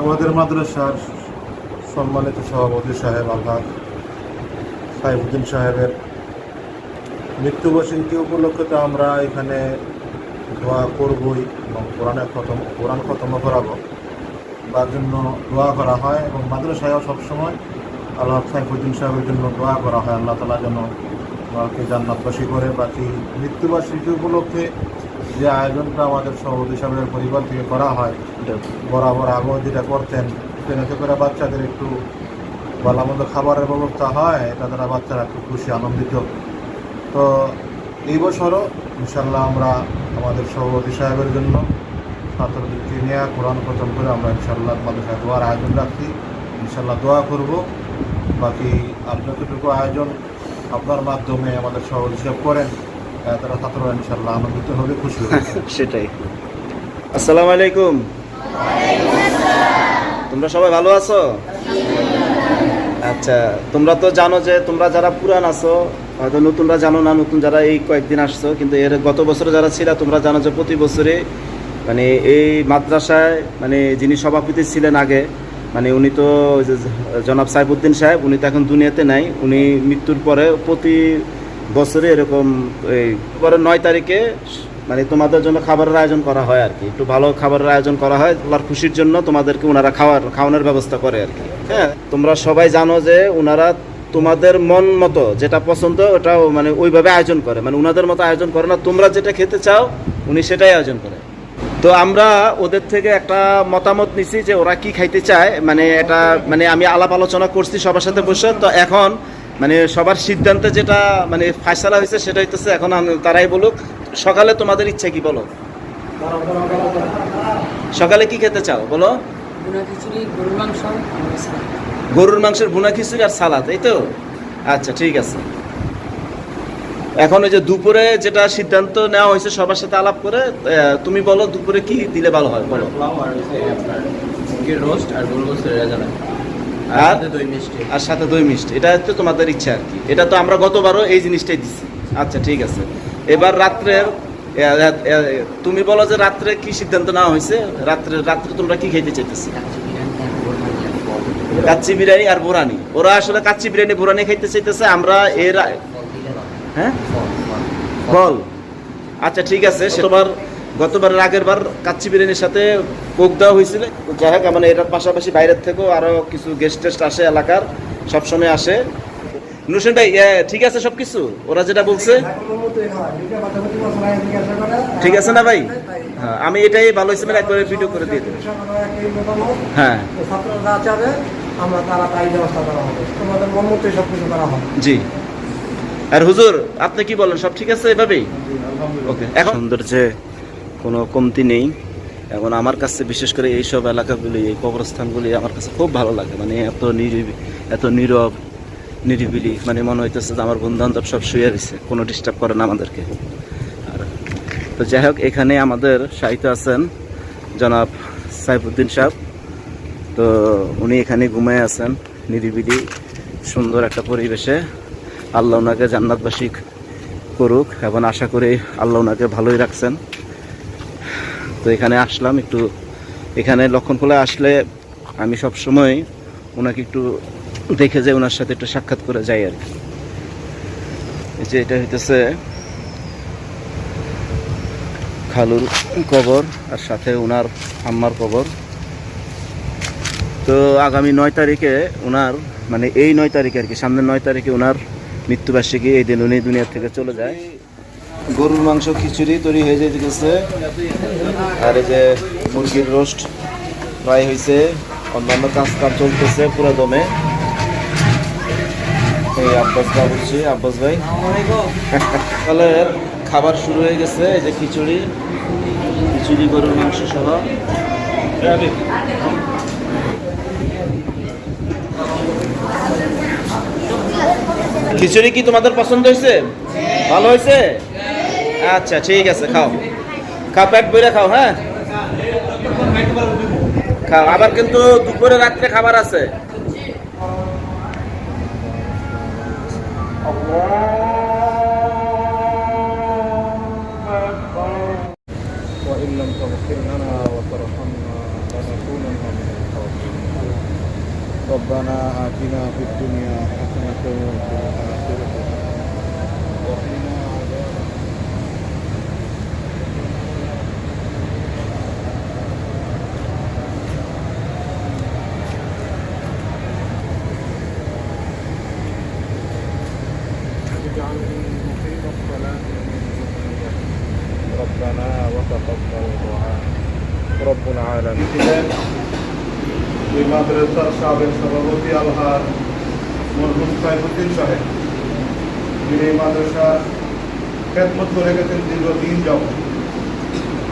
আমাদের মাদ্রাসার সম্মানিত সভাপতি সাহেব আলহাজ সাইফুদ্দিন সাহেবের মৃত্যুবার্ষিকী উপলক্ষে তো আমরা এখানে দোয়া করবই এবং কোরআনে খতম, কোরআন খতম করাবো। তার জন্য দোয়া করা হয় এবং মাদ্রাসায়ও সবসময় আল্লাহ সাইফুদ্দিন সাহেবের জন্য দোয়া করা হয়। আল্লাহ তালা যেন ওনাকে জান্নাতবাসী করে বাকি মৃত্যুবার্ষিকী উপলক্ষে যে আয়োজনটা আমাদের সভাপতি সাহেবের পরিবার থেকে করা হয়, বরাবর আগেও যেটা করতেন ট্রেনেতে করে বাচ্চাদের একটু ভালো মন্দ খাবারের ব্যবস্থা হয় এটা দ্বারা বাচ্চারা একটু খুশি, আনন্দিত। তো এই বছরও ইনশাল্লাহ আমরা আমাদের সভাপতি সাহেবের জন্য ছাত্রদেরকে নিয়ে কোরআন খতম করে আমরা ইনশাল্লাহ আমাদের সাথে দোয়ার আয়োজন রাখছি। ইনশাল্লাহ দোয়া করব। বাকি আর যতটুকু আয়োজন আপনার মাধ্যমে আমাদের সভাপতি সাহেব করেন তারা ছাত্ররা ইনশাল্লাহ আনন্দিত হবে খুশি হবে। সেটাই। আসসালামু আলাইকুম। তোমরা সবাই ভালো আছো? আচ্ছা তোমরা তো জানো যে তোমরা যারা পুরান আছো, হয়তো নতুনরা জানো না, নতুন যারা এই কয়েকদিন আসছো, কিন্তু এর গত বছরে যারা ছিল, তোমরা জানো যে প্রতি বছরে মানে এই মাদ্রাসায় মানে যিনি সভাপতি ছিলেন আগে মানে উনি তো জনাব সাইফুদ্দিন সাহেব, উনি তো এখন দুনিয়াতে নাই, উনি মৃত্যুর পরে প্রতি বছরে এরকম এই নয় তারিখে মানে তোমাদের জন্য খাবারের আয়োজন করা হয় আর কি। একটু ভালো খাবারের আয়োজন করা হয় ওনার খুশির জন্য তোমাদেরকে ওনারা খাওয়ার, খাওয়ানোর ব্যবস্থা করে আর কি। হ্যাঁ তোমরা সবাই জানো যে ওনারা তোমাদের মন মতো যেটা পছন্দ ওটা মানে ওইভাবে আয়োজন করে। মানে ওনাদের মতো আয়োজন করে না, তোমরা যেটা খেতে চাও, উনি সেটাই আয়োজন করে। তো আমরা ওদের থেকে একটা মতামত নিছি যে ওরা কি খাইতে চায়। মানে এটা মানে আমি আলাপ আলোচনা করছি সবার সাথে বসে। তো এখন মানে সবার সিদ্ধান্তে যেটা মানে ফাইসালা হয়েছে সেটা হইতেছে এখন তারাই বলুক সকালে তোমাদের ইচ্ছা কি বলো? সকালে কি খেতে চাও বলো? গরুর। গরুর মাংসের ভুনা খিচুড়ি আর সালাদ এই তো? আচ্ছা ঠিক আছে। এখন ওই যে দুপুরে যেটা সিদ্ধান্ত নেওয়া হয়েছে সবার সাথে আলাপ করে তুমি বলো দুপুরে কি দিলে ভালো হয় বলো। রোস্ট আর গরু গোস্তের রেজালা আর? আর সাথে দই মিষ্টি। এটা হচ্ছে তোমাদের ইচ্ছা আর কি। এটা তো আমরা গতবারও এই জিনিসটাই দিচ্ছি আচ্ছা ঠিক আছে। এবার রাত্রের তুমি বলো যে রাত্রে কি সিদ্ধান্ত নেওয়া হয়েছে? রাত্রে রাত্রে তোমরা কি খেতে চাইতেছি? কাচ্চি বিরিয়ানি আর বোরহানি আর কাচ্চি বিরিয়ানি আর ফল। বোরা আসলে কাচ্চি বিরিয়ানি বোরানি খাইতে চাইতেছে। আমরা এর হয়। বল আচ্ছা ঠিক আছে। গতবার গতবারের আগের বার কাচ্চি বিরিয়ানির সাথে কোক দেওয়া হয়েছিল। যাই হোক মানে এটার পাশাপাশি বাইরের থেকেও আরও কিছু গেস্ট টেস্ট আসে এলাকার সবসময় আসে। নুসেন ভাই ঠিক আছে সব কিছু ওরা যেটা বলছে? ঠিক আছে না ভাই? হ্যাঁ আমি এটাই ভালো হয়েছে মানে একবারে ভিডিও করে দিয়ে দেবো। হ্যাঁ। ছাত্ররা যা চাবে আমরা তারা তাই ব্যবস্থা করা হবে তোমাদের মন মতোই সব কিছু করা হবে জি। আর হুজুর আপনি কি বলেন? সব ঠিক আছে এভাবেই? ওকে এখন সৌন্দর্যে কোনো কমতি নেই। এখন আমার কাছে বিশেষ করে এইসব এলাকাগুলি, এই কবরস্থানগুলি আমার কাছে খুব ভালো লাগে। মানে এত নিরিবি, এত নীরব, নিরিবিলি। মানে মনে হইতেছে যে আমার বন্ধু বান্ধব সব শুয়ে রয়েছে কোনো ডিস্টার্ব করে না আমাদেরকে। আর তো যাই হোক, এখানে আমাদের সাহিত্য আছেন জনাব সাইফুদ্দিন সাহেব। তো উনি এখানে ঘুমায় আছেন, নিরিবিলি, সুন্দর একটা পরিবেশে। আল্লাহ ওনাকে জান্নাতবাসী করুক। এবং আশা করি আল্লাহ ওনাকে ভালোই রাখছেন। তো এখানে আসলাম একটু, এখানে লক্ষণখোলা আসলে আমি সব সময় ওনাকে একটু দেখে যাই ওনার সাথে একটু সাক্ষাৎ করে যাই আর কি। যে এটা হইতেছে খালুর কবর আর সাথে ওনার আম্মার কবর। তো আগামী নয় তারিখে ওনার মানে এই নয় তারিখে আর কি, সামনের নয় তারিখে ওনার মৃত্যুবার্ষিকী এই দিন উনি দুনিয়া থেকে চলে যায়। গরুর মাংস খিচুড়ি তৈরি হয়ে যেতে গেছে আর এই যে মুরগির রোস্ট প্রায় হয়েছে অন্যান্য কাজ কাম চলতেছে পুরো দমে। এই আব্বাস বাবুর্চি আব্বাস ভাই। তাহলে খাবার শুরু হয়ে গেছে, এই যে খিচুড়ি। খিচুড়ি, গরুর মাংস সহ। খিচুড়ি কি তোমাদের পছন্দ হয়েছে? ভালো হয়েছে? আচ্ছা ঠিক আছে খাও খাও পেট বইরা খাও হ্যাঁ খাও আবার কিন্তু দুপুরে রাত্রে খাবার আছে وإن لم تغفر لنا وترحمنا لنكونن من الخاسرين ربنا آتنا في الدنيا حسنة وفي الآخرة ছিলেন। দুই মাদ্রাসার সাবেক সভাপতি আলহার মরহুম সাইফুদ্দিন সাহেব। যিনি মাদ্রাসার খেদমত করে গেছেন দীর্ঘদিন যাব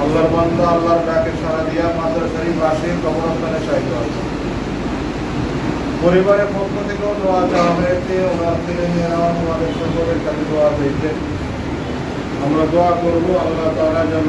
আল্লাহর বন্ধ আল্লাহর ডাকে সারা দিয়া মাদ্রাসারই বাসে কবরস্থানে সাহিত্য আছে পরিবারের পক্ষ থেকেও দোয়া চাওয়া হয়েছে। ওনার ছেলে মেয়েরাও আমাদের সকলের কাছে দোয়া হয়েছে আমরা দোয়া করব আল্লাহ তারা যেন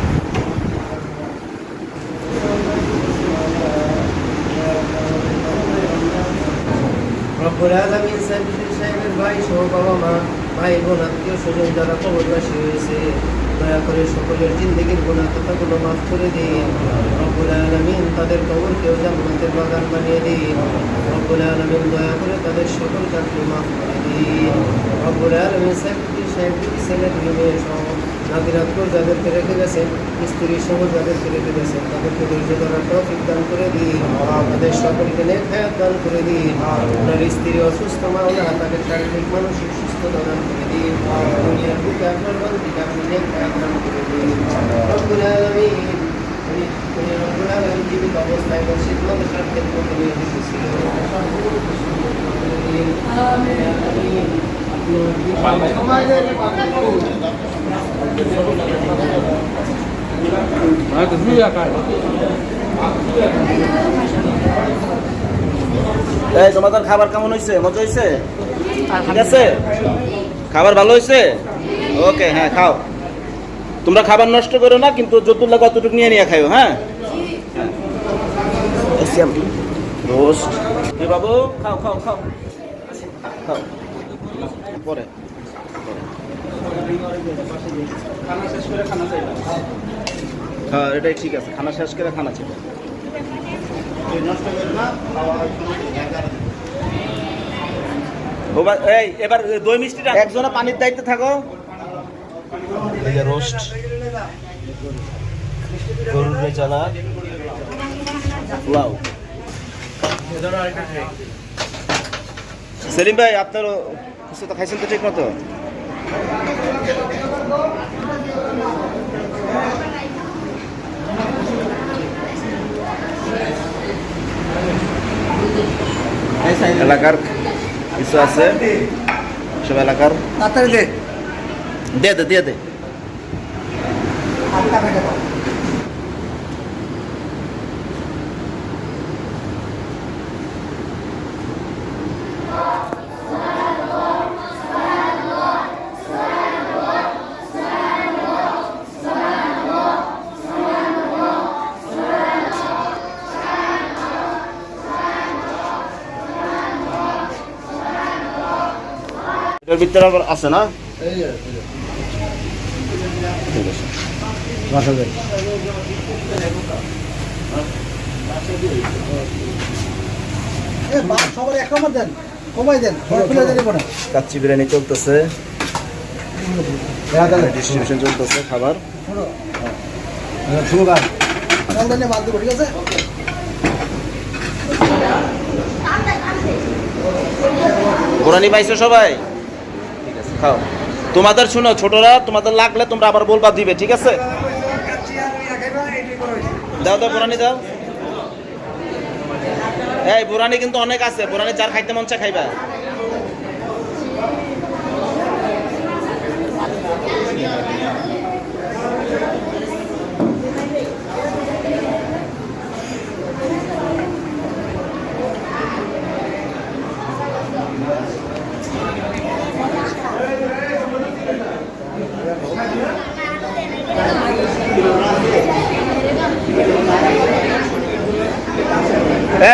রব্বুল আলামিন সাইফুদ্দিন সাহেবের ভাই সহ বাবা, মা, ভাই বোন, আত্মীয় স্বজন যারা কবরবাসী হয়েছে, দয়া করে সকলের জিন্দগির গুণা কথাগুলো মাফ করে দিন। রব্বুল আলামিন তাদের কবরকেও জান্নাতের বাগান বানিয়ে দিন। রব্বুল আলামিন দয়া করে তাদের সকল কাজকে মাফ করে দিন। রব্বুল আলামিন সাইফুদ্দিন সাহেব দুই ছেলে দুই মেয়ে সহ নাদিরাতপুর যাদেরকে রেখে গেছেন স্ত্রী সহ যাদেরকে রেখে গেছেন তাদেরকে ধৈর্য ধরার তৌফিক দান করে দিন। তাদের সকলকে নেক হায়াত দান করে দিন। ওনার স্ত্রী অসুস্থ, মা ওনারা তাকে শারীরিক, মানসিক সুস্থতা দান করে দিন। দুনিয়ার বুকে আপনার বান্দিকে আপনি নেক হায়াত দান করে দিন। রব্বুল আমিন। তোমাদের খাবার কেমন হয়েছে মজা হয়েছে ঠিক আছে? খাবার ভালো হয়েছে ওকে হ্যাঁ খাও। তোমরা খাবার নষ্ট করো না, কিন্তু যতটুকু লাগে অতটুকু নিয়ে নিয়ে খাও হ্যাঁ? রোস্ট বাবু, খাও খাও খাও। খাও। পরে। হ্যাঁ এটাই ঠিক আছে। খানা শেষ করে খানা ছিল। এই এবার দই মিষ্টিটা। একজনে পানির দায়িত্বে থাকো। রোস্ট। গরুর রেচালা পোলাও সেলিম ভাই আপনার কিছু তো খাইছেন তো ঠিক মতো এলাকার কিছু আছে? সব এলাকার? দে। দে দে দিয়ে দে। ভিতরে আবার আছে না? ঠিক আছে সবার এক নম্বর দেন কমাই দেন কাচ্চি বিরিয়ানি চলতেছে। ডিস্ট্রিবিউশন খাবার। দেবো ঠিক আছে? পাইছো সবাই? খাও। তোমাদের শুনো, ছোটরা, তোমাদের লাগলে তোমরা আবার বলবা দিবে, ঠিক আছে? দাও দাও পুরানি দাও। এই বুরানি কিন্তু অনেক আছে। বুরানি যার খাইতে মন চায় খাইবা।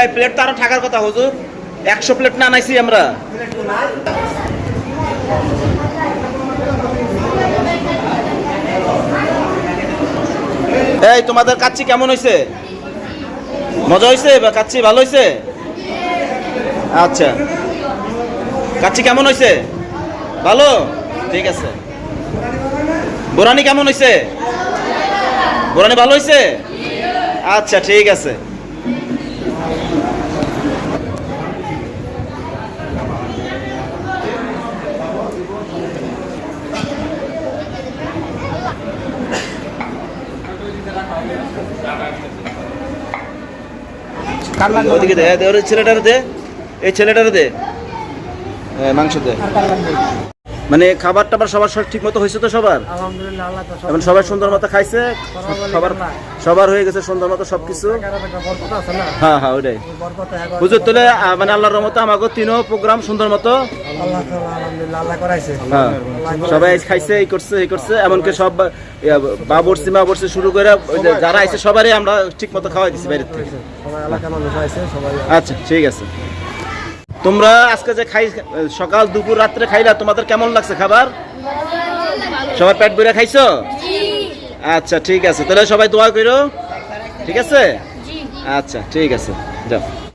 এই প্লেট তো আরও থাকার কথা, হুজুর। একশো প্লেট না আনাইছি আমরা। এই, তোমাদের কাচ্ছি কেমন হয়েছে মজা হয়েছে বা কাচ্চি ভালো হয়েছে আচ্ছা। কাচ্ছি কেমন হয়েছে ভালো? ঠিক আছে। বোরানি কেমন হয়েছে বোরানি ভালো হয়েছে আচ্ছা ঠিক আছে। ছেলেটার দে এই ছেলেটার দে। মাংস দে। মানে খাবার টাবার সবার সব ঠিক মতো হয়েছে তো সবার? এখন সবাই সুন্দর মতো খাইছে সবার সবার হয়ে গেছে সুন্দর মতো সবকিছু। হ্যাঁ হ্যাঁ ওইটাই। বরকত হুজুর তোলে মানে আল্লাহর রহমতে আমাকে তিনও প্রোগ্রাম সুন্দর মতো। হ্যাঁ। সবাই খাইছে এই করছে এই করছে এমনকি সব বাবরসি মাবরসি শুরু করে যারা আইছে সবারই আমরা ঠিক মতো খাওয়াই দিছি বাইরের থেকে। আচ্ছা ঠিক আছে। তোমরা আজকে যে খাই সকাল দুপুর রাত্রে খাইলা তোমাদের কেমন লাগছে খাবার? সবাই পেট ভরে খাইছো? আচ্ছা ঠিক আছে। তাহলে সবাই দোয়া করো। ঠিক আছে? আচ্ছা ঠিক আছে। যাও।